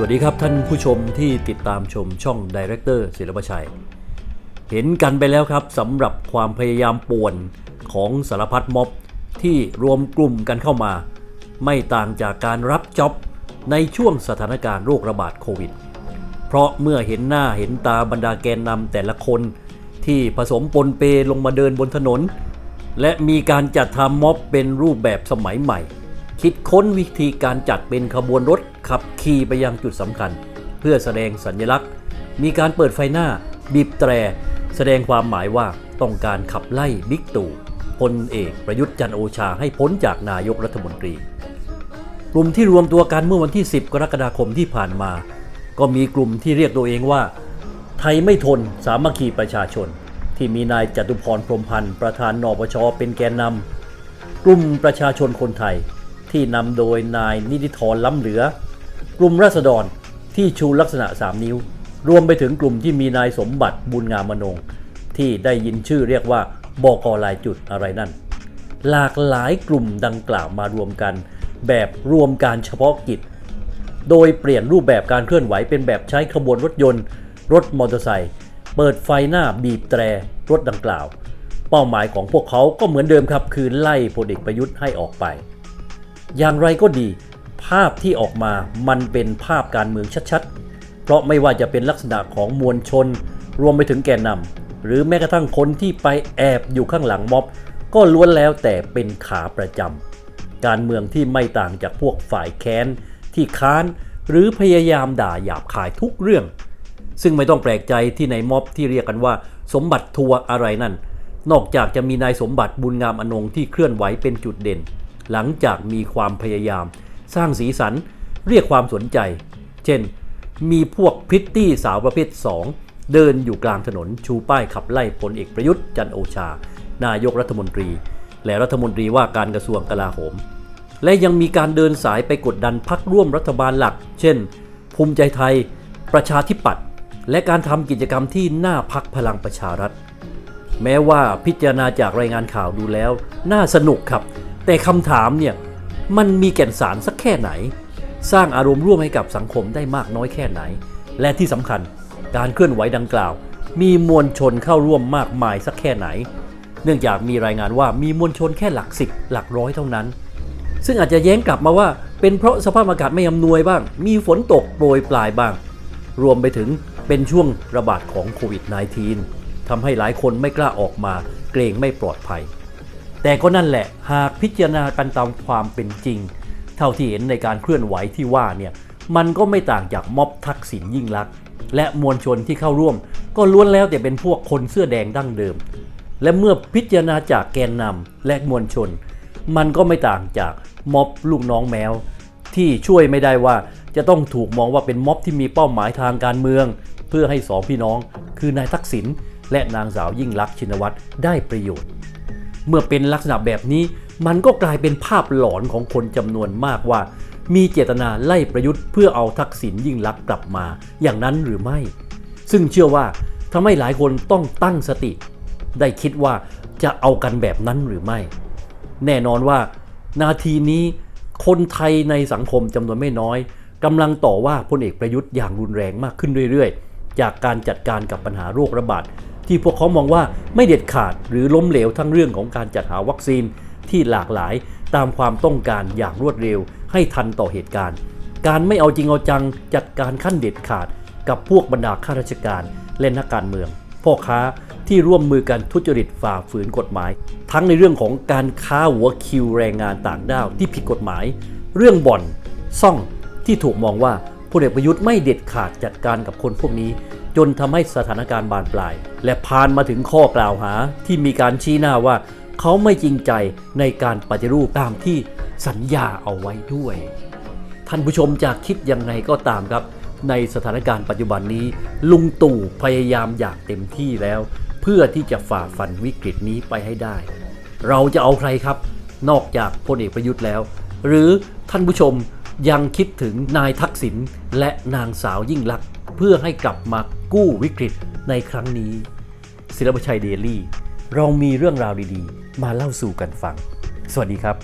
สวัสดีครับท่านผู้ชมที่ติดตามชมช่องดีเรคเตอร์ศิลปชัย เห็นกันไปแล้วครับสำหรับความพยายามป่วนของสารพัดม็อบที่รวมกลุ่มกันเข้ามา ไม่ต่างจากการรับจ็อบในช่วงสถานการณ์โรคระบาดโควิด เพราะเมื่อเห็นหน้าเห็นตาบรรดาแกนนำแต่ละคนที่ผสมปนเปลงมาเดินบนถนน และมีการจัดทำม็อบเป็นรูปแบบสมัยใหม่ คิดค้นวิธีการจัดเป็นขบวนรถขับขี่ไปยังจุดสำคัญ เพื่อแสดงสัญลักษณ์ มีการเปิดไฟหน้า บีบแตร แสดงความหมายว่าต้องการขับไล่บิ๊กตู่พลเอกประยุทธ์จันโอชาให้พ้นจากนายกรัฐมนตรี กลุ่มที่รวมตัวกันเมื่อวันที่ 10 กรกฎาคมที่ผ่านมา ก็มีกลุ่มที่เรียกตัวเองว่า ไทยไม่ทนสามัคคีประชาชน ที่มีนายจตุพรพรมพันธ์ประธานนปชเป็นแกนนำกลุ่มประชาชนคนไทย ที่นำโดยนายนิติธรล้ำเหลือ กลุ่มราษฎรที่ชูลักษณะ 3 นิ้ว รวมไปถึงกลุ่มที่มีนายสมบัติบุญงามมนง ที่ได้ยินชื่อเรียกว่าบอกลายจุดอะไรนั่น หลากหลายกลุ่มดังกล่าวมารวมกัน แบบรวมการเฉพาะกิจ โดยเปลี่ยนรูปแบบการเคลื่อนไหวเป็นแบบใช้ขบวนรถยนต์ รถมอเตอร์ไซค์เปิดไฟหน้าบีบแตรรถดังกล่าว เป้าหมายของพวกเขาก็เหมือนเดิมครับ คือไล่พลเอกประยุทธ์ให้ออกไป อย่างไรก็ดี ภาพที่ออกมามันเป็นภาพการเมืองชัดๆ เพราะไม่ว่าจะเป็นลักษณะของมวลชน รวมไปถึงแกนนำหรือแม้กระทั่งคนที่ไปแอบอยู่ข้างหลังม็อบ ก็ล้วนแล้วแต่เป็นขาประจำการเมืองที่ไม่ต่างจากพวกฝ่ายแค้นที่ค้านหรือพยายามด่าหยาบคายทุกเรื่อง ซึ่งไม่ต้องแปลกใจที่ในม็อบที่เรียกกันว่า สมบัติทัวอะไรนั่น นอกจากจะมีนายสมบัติบุญงามอนงที่เคลื่อนไหวเป็นจุดเด่น หลังจากมีความพยายาม สร้างสีสันเรียกความสนใจ เช่น มีพวกพริตตี้สาวประเภท 2 เดินอยู่กลางถนนชูป้ายขับไล่พลเอกประยุทธ์จันโอชา นายกรัฐมนตรี และรัฐมนตรีว่าการกระทรวงกลาโหม และยังมีการเดินสายไปกดดันพักร่วมรัฐบาลหลัก เช่น ภูมิใจไทย ประชาธิปัตย์และการทำกิจกรรมที่หน้าพักพลังประชารัฐ แม้ว่าพิจารณาจากรายงานข่าวดูแล้ว น่าสนุกครับ แต่คำถามเนี่ยมันมีแก่นสารสักแค่ไหน สร้างอารมณ์ร่วมให้กับสังคมได้มากน้อยแค่ไหน และที่สำคัญการเคลื่อนไหวดังกล่าว มีมวลชนเข้าร่วมมากมายสักแค่ไหน เนื่องจากมีรายงานว่ามีมวลชนแค่หลักสิบหลักร้อยเท่านั้น ซึ่งอาจจะแย้งกลับมาว่า เป็นเพราะสภาพอากาศไม่อำนวยบ้าง มีฝนตกโปรยปลายบ้าง รวมไปถึงเป็นช่วงระบาดของโควิด -19 ทำให้หลายคนไม่กล้าออกมาเกรงไม่ปลอดภัย แต่ก็นั่นแหละหากพิจารณากันตามความเป็นจริง เท่าที่เห็นในการเคลื่อนไหวที่ว่าเนี่ยมันก็ไม่ต่างจากม็อบทักษิณยิ่งลักษณ์และมวลชนที่เข้าร่วม ก็ล้วนแล้วแต่เป็นพวกคนเสื้อแดงดั้งเดิม และเมื่อพิจารณาจากแกนนำและมวลชน มันก็ไม่ต่างจากม็อบลูกน้องแมว ที่ช่วยไม่ได้ว่าจะต้องถูกมองว่าเป็นม็อบที่มีเป้าหมายทางการเมือง เพื่อให้สองพี่น้อง คือนายทักษิณและนางสาวยิ่งลักษณ์ชินวัตรได้ประโยชน์ เมื่อเป็นลักษณะแบบนี้ มันก็กลายเป็นภาพหลอนของคนจำนวนมากว่า มีเจตนาไล่ประยุทธ์เพื่อเอาทักษิณยิ่งลักษณ์กลับมาอย่างนั้นหรือไม่ ซึ่งเชื่อว่าทำให้หลายคนต้องตั้งสติ ได้คิดว่าจะเอากันแบบนั้นหรือไม่ แน่นอนว่า นาทีนี้คนไทยในสังคมจำนวนไม่น้อยกำลังต่อว่าพลเอกประยุทธ์อย่างรุนแรงมากขึ้นเรื่อยๆ จากการจัดการกับปัญหาโรคระบาด ที่พวกเขามองว่าไม่เด็ดขาดหรือล้มเหลวทั้งเรื่องของการจัดหาวัคซีนที่หลากหลายตามความต้องการอย่างรวดเร็วให้ทันต่อเหตุการณ์ การไม่เอาจริงเอาจังจัดการขั้นเด็ดขาดกับพวกบรรดาข้าราชการและนักการเมือง พ่อค้าที่ร่วมมือกันทุจริตฝ่าฝืนกฎหมาย ทั้งในเรื่องของการค้าหัวคิวแรงงานต่างด้าวที่ผิดกฎหมาย เรื่องบ่อน ซ่องที่ถูกมองว่าพลเอกประยุทธ์ไม่เด็ดขาดจัดการกับคนพวกนี้ จนทำให้สถานการณ์บานปลาย และพานมาถึงข้อกล่าวหาที่มีการชี้หน้าว่า เขาไม่จริงใจในการปฏิรูปตามที่สัญญาเอาไว้ด้วย ท่านผู้ชมจะคิดยังไงก็ตามครับ ในสถานการณ์ปัจจุบันนี้ ลุงตู่พยายามอย่างเต็มที่แล้ว เพื่อที่จะฝ่าฟันวิกฤตนี้ไปให้ได้ เราจะเอาใครครับ นอกจากพลเอกประยุทธ์แล้ว หรือท่านผู้ชมยังคิดถึงนายทักษิณและนางสาวยิ่งลักษณ์ เพื่อให้กลับมากู้วิกฤตในครั้งนี้ ศิลปชัยเดลี่ เรามีเรื่องราวดีๆ มาเล่าสู่กันฟัง สวัสดีครับ